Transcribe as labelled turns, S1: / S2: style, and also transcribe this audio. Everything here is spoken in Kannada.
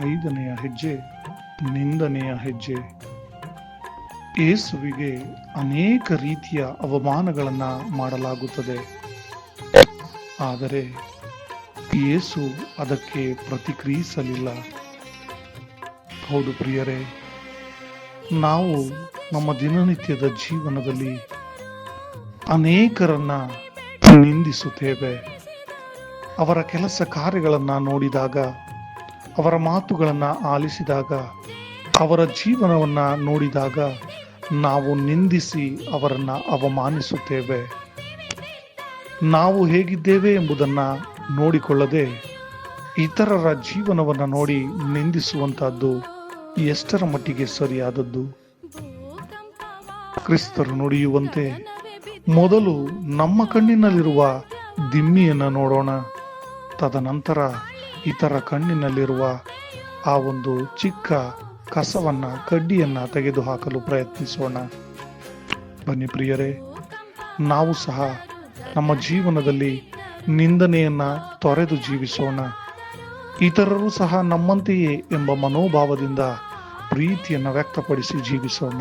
S1: ಐದನೆಯ ಹೆಜ್ಜೆ, ನಿಂದನೆಯ ಹೆಜ್ಜೆ. ಏಸುವಿಗೆ ಅನೇಕ ರೀತಿಯ ಅವಮಾನಗಳನ್ನ ಮಾಡಲಾಗುತ್ತದೆ. ಆದರೆ ಯೇಸು ಅದಕ್ಕೆ ಪ್ರತಿಕ್ರಿಯಿಸಲಿಲ್ಲ. ಹೌದು ಪ್ರಿಯರೇ, ನಾವು ನಮ್ಮ ದಿನನಿತ್ಯದ ಜೀವನದಲ್ಲಿ ಅನೇಕರನ್ನ ನಿಂದಿಸುತ್ತೇವೆ. ಅವರ ಕೆಲಸ ಕಾರ್ಯಗಳನ್ನು ನೋಡಿದಾಗ ಅವರ ಮಾತುಗಳನ್ನು ಆಲಿಸಿದಾಗ, ಅವರ ಜೀವನವನ್ನು ನೋಡಿದಾಗ ನಾವು ನಿಂದಿಸಿ ಅವರನ್ನು ಅವಮಾನಿಸುತ್ತೇವೆ. ನಾವು ಹೇಗಿದ್ದೇವೆ ಎಂಬುದನ್ನು ನೋಡಿಕೊಳ್ಳದೆ ಇತರರ ಜೀವನವನ್ನು ನೋಡಿ ನಿಂದಿಸುವಂತಹದ್ದು ಎಷ್ಟರ ಮಟ್ಟಿಗೆ ಸರಿಯಾದದ್ದು? ಕ್ರಿಸ್ತರು ನುಡಿಯುವಂತೆ ಮೊದಲು ನಮ್ಮ ಕಣ್ಣಿನಲ್ಲಿರುವ ದಿಮ್ಮಿಯನ್ನು ನೋಡೋಣ. ತದನಂತರ ಇತರ ಕಣ್ಣಿನಲ್ಲಿರುವ ಆ ಒಂದು ಚಿಕ್ಕ ಕಸವನ್ನ, ಕಡ್ಡಿಯನ್ನ ತೆಗೆದುಹಾಕಲು ಪ್ರಯತ್ನಿಸೋಣ. ಬನ್ನಿ ಪ್ರಿಯರೇ, ನಾವು ಸಹ ನಮ್ಮ ಜೀವನದಲ್ಲಿ ನಿಂದನೆಯನ್ನ ತೊರೆದು ಜೀವಿಸೋಣ. ಇತರರು ಸಹ ನಮ್ಮಂತೆಯೇ ಎಂಬ ಮನೋಭಾವದಿಂದ ಪ್ರೀತಿಯನ್ನು ವ್ಯಕ್ತಪಡಿಸಿ ಜೀವಿಸೋಣ.